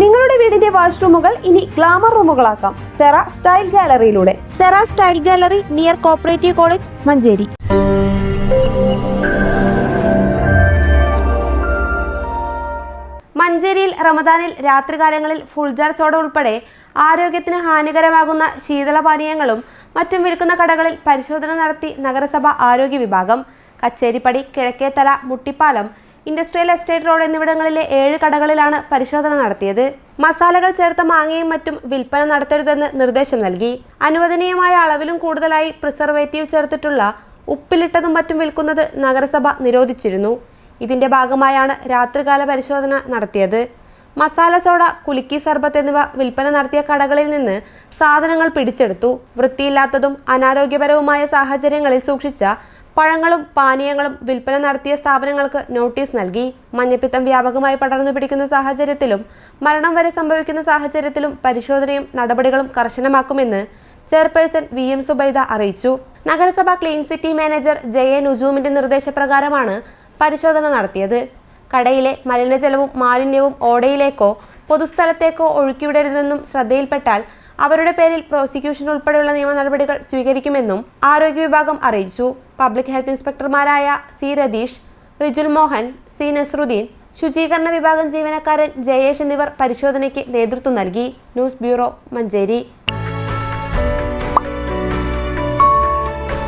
നിങ്ങളുടെ വീടിന്റെ വാഷ്റൂമുകൾ ഇനി ഗ്ലാമർ റൂമുകളാക്കാം. Cera style ഗാലറിയിലൂടെ. Sera style gallery near cooperative college Manjeri. മഞ്ചേരിയിൽ റമദാനിൽ രാത്രികാലങ്ങളിൽ ഫുൾജാർ സോഡ ഉൾപ്പെടെ ആരോഗ്യത്തിന് ഹാനികരമാകുന്ന ശീതളപാനീയങ്ങളും മറ്റും വിൽക്കുന്ന കടകളിൽ പരിശോധന നടത്തി നഗരസഭ ആരോഗ്യ വിഭാഗം Kacheripadi Kizhakkethala Muttippalam industrial estate road എന്നിവിടങ്ങളിലെ ഏഴ് കടകളിലാണ് പരിശോധന നടത്തിയത്. മസാലകൾ ചേർത്ത മാങ്ങയും മറ്റും വിൽപ്പന നടത്തരുതെന്ന് നിർദ്ദേശം നൽകി. അനുവദനീയമായ അളവിലും കൂടുതലായി പ്രിസർവേറ്റീവ് ചേർത്തിട്ടുള്ള ഉപ്പിലിട്ടതും മറ്റും വിൽക്കുന്നത് നഗരസഭ നിരോധിച്ചിരുന്നു. ഇതിന്റെ ഭാഗമായാണ് രാത്രികാല പരിശോധന നടത്തിയത്. മസാല സോഡ കുലുക്കി സർബത്ത് എന്നിവ വിൽപ്പന നടത്തിയ കടകളിൽ നിന്ന് സാധനങ്ങൾ പിടിച്ചെടുത്തു. വൃത്തിയില്ലാത്തതും അനാരോഗ്യപരവുമായ സാഹചര്യങ്ങളിൽ സൂക്ഷിച്ച പഴങ്ങളും പാനീയങ്ങളും വിൽപ്പന നടത്തിയ സ്ഥാപനങ്ങൾക്ക് നോട്ടീസ് നൽകി. മഞ്ഞപ്പിത്തം വ്യാപകമായി പടർന്നു പിടിക്കുന്ന സാഹചര്യത്തിലും മരണം വരെ സംഭവിക്കുന്ന സാഹചര്യത്തിലും പരിശോധനയും നടപടികളും കർശനമാക്കുമെന്ന് ചെയർപേഴ്സൺ വി എം സുബൈദ അറിയിച്ചു. നഗരസഭ clean city manager J A നുജൂമിന്റെ നിർദ്ദേശപ്രകാരമാണ് പരിശോധന നടത്തിയത്. കടയിലെ മലിനജലവും മാലിന്യവും ഓടയിലേക്കോ പൊതുസ്ഥലത്തേക്കോ ഒഴുക്കിവിടരുതെന്നും ശ്രദ്ധയിൽപ്പെട്ടാൽ അവരുടെ പേരിൽ പ്രോസിക്യൂഷൻ ഉൾപ്പെടെയുള്ള നിയമ നടപടികൾ സ്വീകരിക്കുമെന്നും ആരോഗ്യ വിഭാഗം അറിയിച്ചു. പബ്ലിക് ഹെൽത്ത് ഇൻസ്പെക്ടർമാരായ സി രതീഷ് റിജുൽ മോഹൻ സി നസറുദ്ദീൻ ശുചീകരണ വിഭാഗം ജീവനക്കാരൻ ജയേഷ് എന്നിവർ പരിശോധനയ്ക്ക് നേതൃത്വം നൽകി. News bureau Manjeri.